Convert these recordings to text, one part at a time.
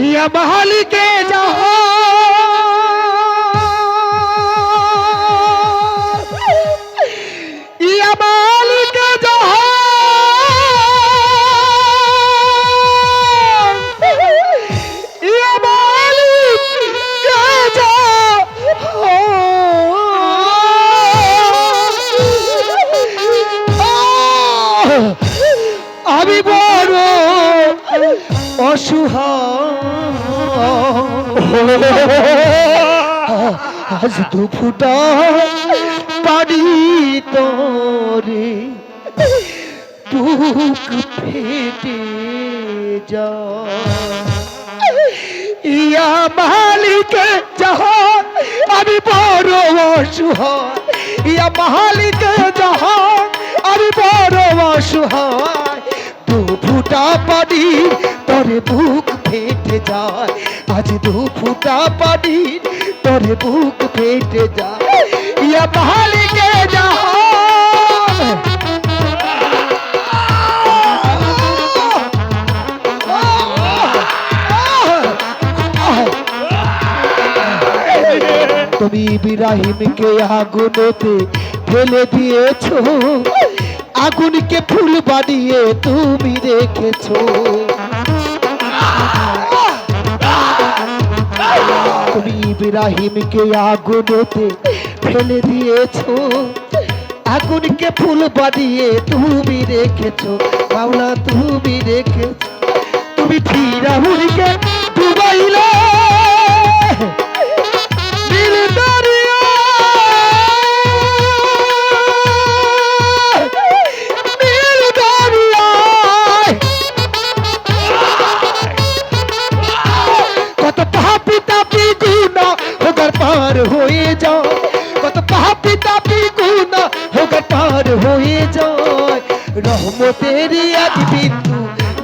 ইয়া মালিকে যাহ ইয়া অসুহায় আজ দু ফুটা পানি তোরে, বুক ফেটে যা ইয়া মালিকে যাহ, আমি বড় অসুহায় ইয়া মালিকে যাহ, আমি বড় অসুহায় দু ফুটা পানি তোরে বুক ফেটে যায় আজ দু ফুটা পানি তোরে বুক ফেটে যায় ইয়া মালিকে যাহ তুমি ইব্রাহিমকে আগুনেতে ফেলে দিয়েছ আগুনকে ফুল বানিয়ে তুমি রেখেছো ইব্রাহিমকে আগুনেতে ফেলে দিয়েছ। আগুনকে ফুল বানিয়ে তুমি রেখেছো, মাওলা তুমি রেখেছো। তুমি ফিরাউনকে ডুবাইলে। যায় রহমতের এক বিন্দু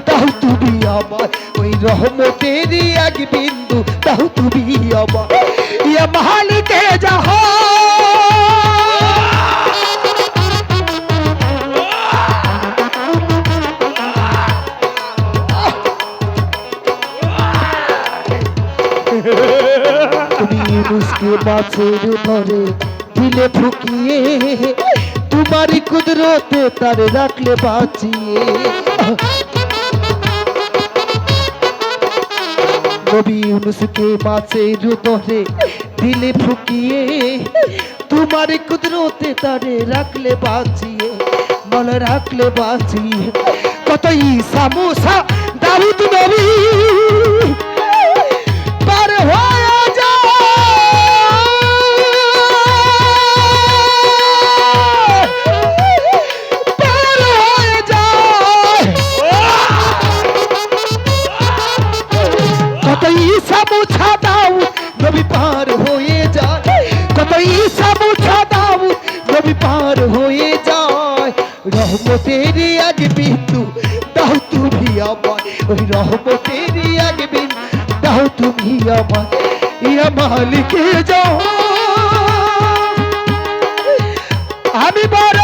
দাও তুমি আমার ওই রহমতের এক বিন্দু দাও তুমি আমার ইয়া মালিকে যাহ। তুমি ইউনুসকে মাছের ধরে দিলে ফুকিয়ে তোমারই কুদরতে তারে রাখলে বাঁচিয়ে। নবী ইউনুসকে মাছের ধরে দিলে ফুকিয়ে। তোমারই কুদরতে তারে রাখলে বাঁচিয়ে, মনে রাখলে বাঁচিয়ে। কত ঈসা মুসা দাউদ নবী। ঈসা মুছা দাও, নবী পার হয়ে যায়। কত ঈসা মুছা দাও, নবী পার হয়ে যায়। রহমতের আজ বিন্দু দাও তুমি আমার ওই রহমতের আজ বিন্দু দাও তুমি আমার ইয়া যাও। আমি বড়